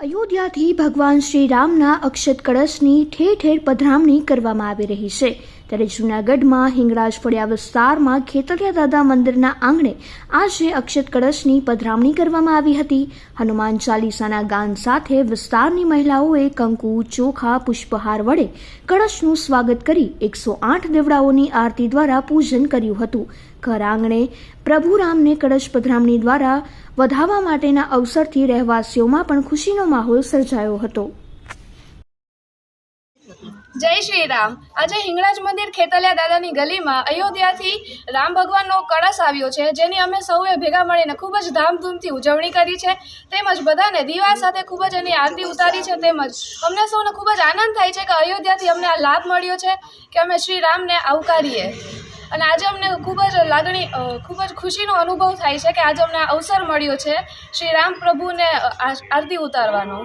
અયોધ્યાથી ભગવાન શ્રી રામના અક્ષત કળશની ઠેર ઠેર પધરામણી કરવામાં આવી રહી છે. ત્યારે જૂનાગઢમાં હિંગળાજ ફળિયા વિસ્તારમાં ખેતરિયા દાદા મંદિરના આંગણે આજે અક્ષત કળશની પધરામણી કરવામાં આવી હતી. હનુમાન ચાલીસાના ગાન સાથે વિસ્તારની મહિલાઓએ કંકુ, ચોખા, પુષ્પહાર વડે કળશનું સ્વાગત કરી એકસો આઠ દેવડાઓની આરતી દ્વારા પૂજન કર્યું હતું. ઘર આંગણે પ્રભુ રામને કળશ પધરામણી દ્વારા વધાવવા માટેના અવસરથી રહેવાસીઓમાં પણ ખુશીનો માહોલ સર્જાયો હતો. જય શ્રી રામ. આજે હિંગળાજ મંદિર ખેતલિયા દાદાની ગલીમાં અયોધ્યાથી રામ ભગવાનનો કળશ આવ્યો છે, જેની અમે સૌએ ભેગા મળીને ખૂબ જ ધામધૂમથી ઉજવણી કરી છે. તેમજ બધાને દીવા સાથે ખૂબ જ એની આરતી ઉતારી છે, તેમજ અમને સૌને ખૂબ જ આનંદ થાય છે કે અયોધ્યાથી અમને આ લાભ મળ્યો છે કે અમે શ્રી રામને આવકારીએ. અને આજે અમને ખૂબ જ લાગણી ખૂબ જ ખુશીનો અનુભવ થાય છે કે આજે અમને અવસર મળ્યો છે શ્રી રામ પ્રભુને આરતી ઉતારવાનો.